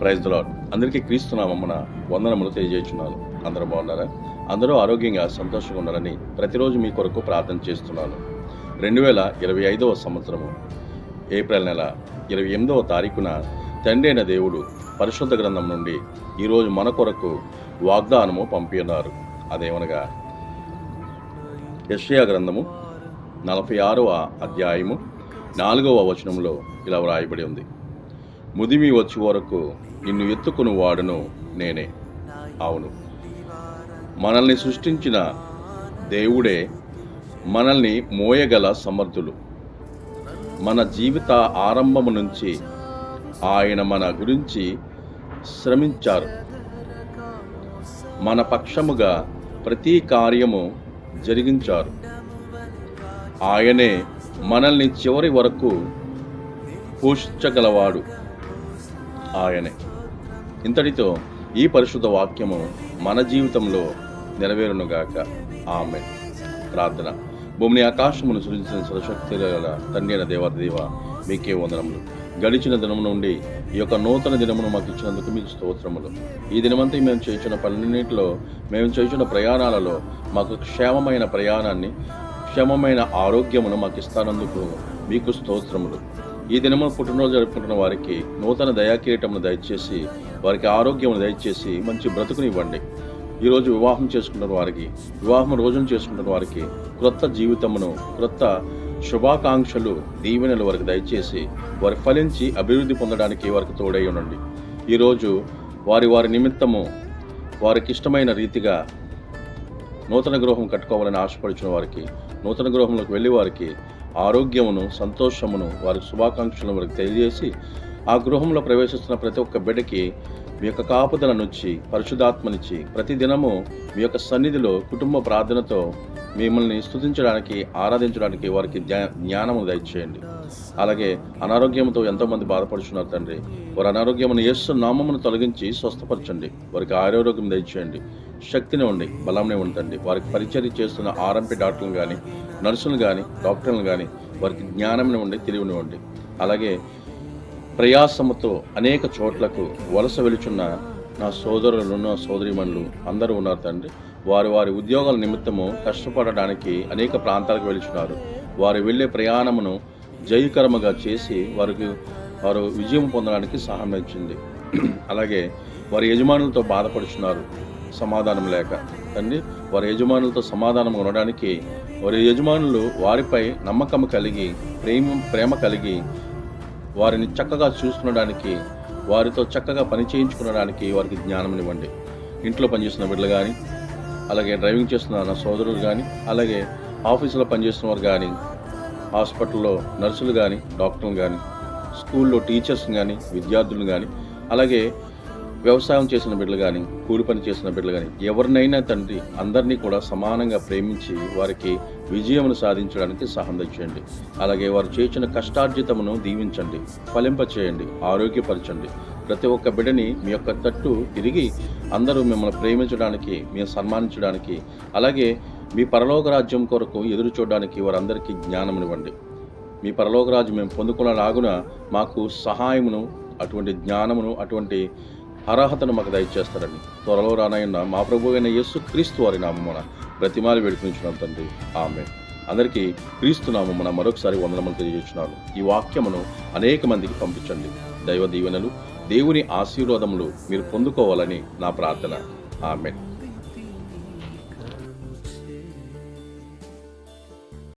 Praise the lord అందరికీ క్రీస్తునామమ్మన వందనములు తెలియజేస్తున్నాను అందరూ బాగున్నారా? అందరూ ఆరోగ్యంగా సంతోషంగా ఉండాలని ప్రతిరోజు మీ కొరకు ప్రార్థన చేస్తున్నాను. రెండు వేల ఇరవై ఐదవ సంవత్సరము ఏప్రిల్ నెల ఇరవై ఎనిమిదవ తారీఖున తండ్రి అయిన దేవుడు పరిశుద్ధ గ్రంథం నుండి ఈరోజు మన కొరకు వాగ్దానము పంపినారు అదేమనగా యెషయా గ్రంథము నలభై ఆరవ అధ్యాయము నాలుగవ వచనంలో ఇలా వ్రాయబడి ఉంది. ముదిమి వచ్చి వరకు నిన్ను ఎత్తుకుని వాడును నేనే. అవును. మనల్ని సృష్టించిన దేవుడే మనల్ని మోయగల సమర్థులు. మన జీవిత ఆరంభము నుంచి ఆయన మన గురించి శ్రమించారు. మన పక్షముగా ప్రతి కార్యము జరిగించారు. ఆయనే మనల్ని చివరి వరకు పోషించగలవాడు ఆయనే. ఇంతటితో ఈ పరిశుద్ధ వాక్యము మన జీవితంలో నెరవేరునుగాక. ఆమె ప్రార్థన. భూమిని ఆకాశమును సృజించిన సరశక్తి గల తండ్రి అయిన దేవాదేవ మీకే వందనములు. గడిచిన దినము నుండి ఈ యొక్క నూతన దినమును మాకు ఇచ్చినందుకు మీకు స్తోత్రములు. ఈ దినమంతా మేము చేసిన పన్నెండింటిలో మేము చేసిన ప్రయాణాలలో మాకు క్షేమమైన ప్రయాణాన్ని క్షేమమైన ఆరోగ్యమును మాకు ఇస్తానందుకు మీకు స్తోత్రములు. ఈ దినము పుట్టినరోజు జరుపుకుంటున్న వారికి నూతన దయాకిరీటమును దయచేసి వారికి ఆరోగ్యమును దయచేసి మంచి బ్రతుకుని ఇవ్వండి ఈరోజు వివాహం చేసుకుంటున్న వారికి వివాహం రోజును చేసుకుంటున్న వారికి క్రొత్త జీవితమును క్రొత్త శుభాకాంక్షలు దీవెనలు వారికి దయచేసి వారి ఫలించి అభివృద్ధి పొందడానికి వారికి తోడై ఉండండి. ఈరోజు వారి వారి నిమిత్తము వారికి ఇష్టమైన రీతిగా నూతన గృహం కట్టుకోవాలని ఆశపడుచున్న వారికి నూతన గృహంలోకి వెళ్ళి వారికి ఆరోగ్యమును సంతోషమును వారి శుభాకాంక్షలను వారికి తెలియజేసి ఆ గృహంలో ప్రవేశిస్తున్న ప్రతి ఒక్క బిడ్డకి మీ యొక్క కాపుదలనుచ్చి పరిశుధాత్మనిచ్చి ప్రతి దినము మీ యొక్క సన్నిధిలో కుటుంబ ప్రార్థనతో మిమ్మల్ని స్థుతించడానికి ఆరాధించడానికి వారికి జ్ఞా- జ్ఞానము దయచేయండి. అలాగే అనారోగ్యంతో ఎంతోమంది బాధపడుచున్నారు తండ్రి. వారి అనారోగ్యమును యేసు నామమును తొలగించి స్వస్థపరచండి. వారికి ఆరోగ్యం దయచేయండి. శక్తిని ఉండి బలంని ఉండండి వారికి పరిచర్య చేస్తున్న ఆర్ఎంపీ డాక్టర్లు కానీ నర్సులు కానీ డాక్టర్లు కానీ వారికి జ్ఞానంని ఉండి తెలివిని ఉండి అలాగే ప్రయాసముతో అనేక చోట్లకు వలస వెలుచున్న నా సోదరులు నా సోదరిమణులు అందరూ ఉన్నారు తండ్రి. వారి వారి ఉద్యోగాల నిమిత్తము కష్టపడడానికి అనేక ప్రాంతాలకు వెలుచున్నారు వారు వెళ్ళే ప్రయాణమును జయకరముగా చేసి వారికి వారు విజయం పొందడానికి సహాయం ఇచ్చింది. అలాగే వారి యజమానులతో బాధపడుచున్నారు. సమాధానం లేక తండ్రి వారి యజమానులతో సమాధానం ఉండడానికి వారి యజమానులు వారిపై నమ్మకం కలిగి ప్రేమ ప్రేమ కలిగి వారిని చక్కగా చూసుకునడానికి వారితో చక్కగా పని చేయించుకునడానికి వారికి జ్ఞానం ఇవ్వండి ఇంట్లో పనిచేస్తున్న బిడ్డలు కానీ అలాగే డ్రైవింగ్ చేస్తున్న నా సోదరులు కానీ అలాగే ఆఫీసులో పనిచేస్తున్న వారు కానీ హాస్పిటల్లో నర్సులు కానీ డాక్టర్లు కానీ స్కూల్లో టీచర్స్ కానీ విద్యార్థులు కానీ అలాగే వ్యవసాయం చేసిన బిడ్డలు కానీ కూలి పని చేసిన బిడ్డలు కానీ ఎవరినైనా తండ్రి అందరినీ కూడా సమానంగా ప్రేమించి వారికి విజయమును సాధించడానికి సహాయం చేయండి. అలాగే వారు చేసిన కష్టార్జితమును దీవించండి. ఫలింపచేయండి ఆరోగ్యపరచండి. ప్రతి ఒక్క బిడ్డని మీ యొక్క తట్టు తిరిగి అందరూ మిమ్మల్ని ప్రేమించడానికి మేము సన్మానించడానికి అలాగే మీ పరలోక రాజ్యం కొరకు ఎదురు చూడడానికి వారందరికీ జ్ఞానమునివ్వండి. మీ పరలోకరాజు మేము పొందుకున్న లాగున మాకు సహాయమును అటువంటి జ్ఞానమును అటువంటి అర్హతను మాకు దయచేస్తారని. త్వరలో రానయ్యున్న మా ప్రభు అయిన యేసు క్రీస్తు వారి నామమున ప్రతిమాలు వేడుకుంటున్నాం తండ్రి. ఆమె అందరికీ క్రీస్తు నామమున మరొకసారి వందనములు తెలియజేస్తున్నాను. ఈ వాక్యమును అనేక మందికి పంపించండి. దైవ దీవెనలు దేవుని ఆశీర్వాదములు మీరు పొందుకోవాలని నా ప్రార్థన. ఆమె